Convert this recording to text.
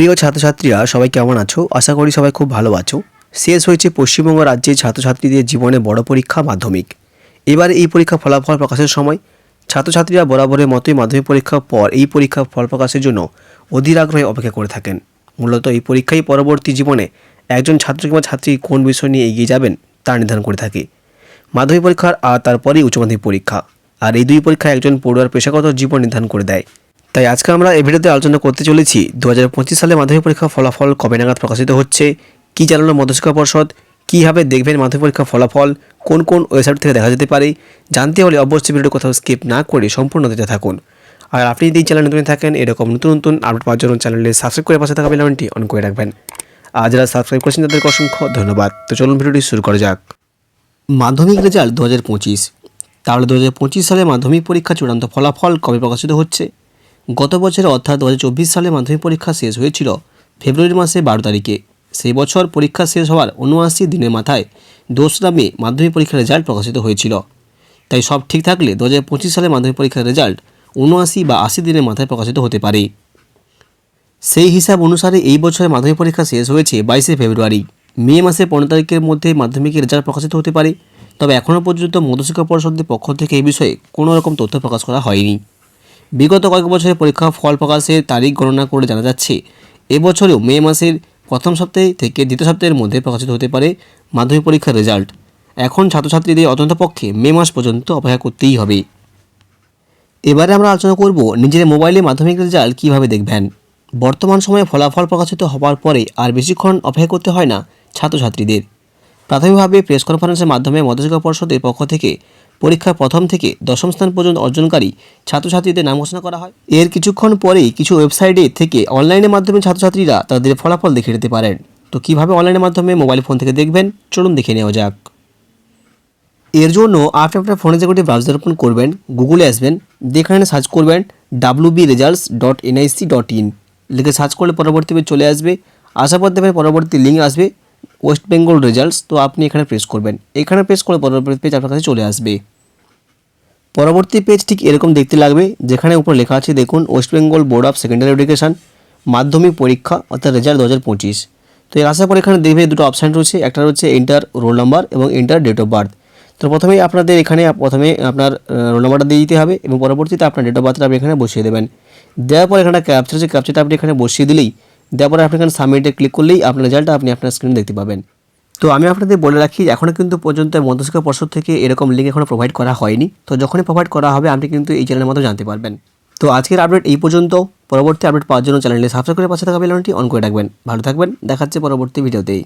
প্রিয় ছাত্রছাত্রীরা, সবাই কেমন আছো? আশা করি সবাই খুব ভালো আছো। শেষ হয়েছে পশ্চিমবঙ্গ রাজ্যের ছাত্রছাত্রীদের জীবনে বড় পরীক্ষা মাধ্যমিক। এবার এই পরীক্ষা ফলাফল প্রকাশের সময়। ছাত্রছাত্রীরা বরাবরের মতোই মাধ্যমিক পরীক্ষার পর এই পরীক্ষা ফল প্রকাশের জন্য অধীর আগ্রহে অপেক্ষা করে থাকেন। মূলত এই পরীক্ষাই পরবর্তী জীবনে একজন ছাত্র কিংবা ছাত্রী কোন বিষয় নিয়ে এগিয়ে যাবেন তা নির্ধারণ করে থাকে। মাধ্যমিক পরীক্ষার আর তারপরেই উচ্চ মাধ্যমিক পরীক্ষা। আর এই দুই পরীক্ষা একজন পড়ুয়ার পেশাগত জীবন নির্ধারণ করে দেয়। তাই আজকে আমরা এই ভিডিওতে আলোচনা করতে চলেছি দু হাজার পঁচিশ সালে মাধ্যমিক পরীক্ষার ফলাফল কবে নাগাদ প্রকাশিত হচ্ছে, কী জানালো মধ্যশিক্ষা পর্ষদ, কীভাবে দেখবেন মাধ্যমিক পরীক্ষার ফলাফল, কোন কোন ওয়েবসাইট থেকে দেখা যেতে পারে, জানতে হলে অবশ্যই ভিডিও কোথাও স্কিপ না করে সম্পূর্ণ দেখতে থাকুন। আর আপনি যদি চ্যানেল নতুন থাকেন, এরকম নতুন নতুন আপডেট পাওয়ার জন্য চ্যানেলে সাবস্ক্রাইব করে পাশে থাকা বেলানটি অন করে রাখবেন। আর যারা সাবস্ক্রাইব করেছেন, তাদেরকে অসংখ্য ধন্যবাদ। তো চলুন ভিডিওটি শুরু করা যাক। মাধ্যমিক রেজাল্ট দু হাজার পঁচিশ। তাহলে দু হাজার পঁচিশ সালে মাধ্যমিক পরীক্ষা চূড়ান্ত ফলাফল কবে প্রকাশিত হচ্ছে? গত বছরে অর্থাৎ দু হাজার চব্বিশ সালে মাধ্যমিক পরীক্ষা শেষ হয়েছিল, ফেব্রুয়ারি মাসে বারো তারিখে। সেই বছর পরীক্ষা শেষ হওয়ার উনআশি দিনের মাথায় দোসরা মে মাধ্যমিক পরীক্ষার রেজাল্ট প্রকাশিত হয়েছিল। তাই সব ঠিক থাকলে দু হাজার পঁচিশ সালে মাধ্যমিক পরীক্ষার রেজাল্ট উনআশি বা আশি দিনের মাথায় প্রকাশিত হতে পারে। সেই হিসাব অনুসারে এই বছরের মাধ্যমিক পরীক্ষা শেষ হয়েছে বাইশে ফেব্রুয়ারি। মে মাসে পনেরো তারিখের মধ্যে মাধ্যমিকের রেজাল্ট প্রকাশিত হতে পারে, তবে এখনও পর্যন্ত মধ্যশিক্ষা পরিষদের পক্ষ থেকে এই বিষয়ে কোনো রকম তথ্য প্রকাশ করা হয়নি। বিগত কয়েক বছরের পরীক্ষা ফল প্রকাশের তারিখ গণনা করে জানা যাচ্ছে। এবছরেও মে মাসের প্রথম সপ্তাহে থেকে দ্বিতীয় সপ্তাহের মধ্যে প্রকাশিত হতে পারে মাধ্যমিক পরীক্ষার রেজাল্ট। এখন ছাত্রছাত্রীদের অত্যন্ত পক্ষে মে মাস পর্যন্ত অপেক্ষা করতেই হবে। এবারে আমরা আলোচনা করব নিজের মোবাইলে মাধ্যমিক রেজাল্ট কীভাবে দেখবেন? বর্তমান সময়ে ফলাফল প্রকাশিত হওয়ার পরে আর বেশিক্ষণ অপেক্ষা করতে হয় না ছাত্রছাত্রীদের। প্রাথমিকভাবে প্রেস কনফারেন্সের মাধ্যমে মধ্যশিক্ষা পর্ষদের পক্ষ থেকে পরীক্ষার প্রথম থেকে দশম স্থান পর্যন্ত অর্জনকারী ছাত্রছাত্রীদের নাম ঘোষণা করা হয়। এর কিছুক্ষণ পরেই কিছু ওয়েবসাইটে থেকে অনলাইনের মাধ্যমে ছাত্রছাত্রীরা তাদের ফলাফল দেখে নিতে পারেন। তো কীভাবে অনলাইনের মাধ্যমে মোবাইল ফোন থেকে দেখবেন? চলুন দেখে নেওয়া যাক। এর জন্য আপনি আপনার ফোনে যে একটি ব্রাউজার ওপেন করবেন গুগলে আসবেন যেখানে সার্চ করবেন W B results dot NIC dot in লিখে সার্চ করলে পরবর্তী পেজ চলে আসবে। আসার পর দেখবেন পরবর্তী লিঙ্ক আসবে ওয়েস্ট বেঙ্গল রেজাল্টস তো আপনি এখানে প্রেস করবেন। এখানে প্রেস করলে পরবর্তী পেজ আপনার কাছে চলে আসবে। পরবর্তী পেজ ঠিক এরকম দেখতে লাগবে, যেখানে উপর লেখা আছে, দেখুন West Bengal Board of Secondary Education মাধ্যমিক পরীক্ষা, অর্থাৎ রেজাল্ট দু হাজার পঁচিশ। তো এর আসার পর এখানে দেখবে দুটো অপশান রয়েছে, একটা রয়েছে এন্টার রোল নাম্বার এবং এন্টার ডেট অফ বার্থ তো প্রথমেই আপনাদের এখানে প্রথমে আপনার রোল নাম্বারটা দিয়ে দিতে হবে এবং পরবর্তীতে আপনার ডেট অফ বার্থটা আপনি এখানে বসিয়ে দেবেন। দেওয়ার পর এখানে ক্যাপচার আছে ক্যাপচারটা আপনি এখানে বসিয়ে দিলেই, দেওয়ার পরে আপনি এখানে সাবমিটে ক্লিক করলেই আপনার রেজাল্টটা আপনি আপনার স্ক্রিনে দেখতে পাবেন। তো আমি আপনাদের বলে রাখি এখনও কিন্তু পর্যন্ত মধ্যশিক্ষা পর্ষদ থেকে এরকম লিঙ্ক এখনও প্রোভাইড করা হয়নি। তো যখনই প্রোভাইড করা হবে, আপনি কিন্তু এই চ্যানেলের মতো জানতে পারবেন। তো আজকের আপডেট এই পর্যন্ত। পরবর্তী আপডেট পাওয়ার জন্য চ্যানেলটি সাবস্ক্রাইব করে পাশে থাকা বেলনটি অন করে রাখবেন। ভালো থাকবেন। দেখাচ্ছে পরবর্তী ভিডিওতেই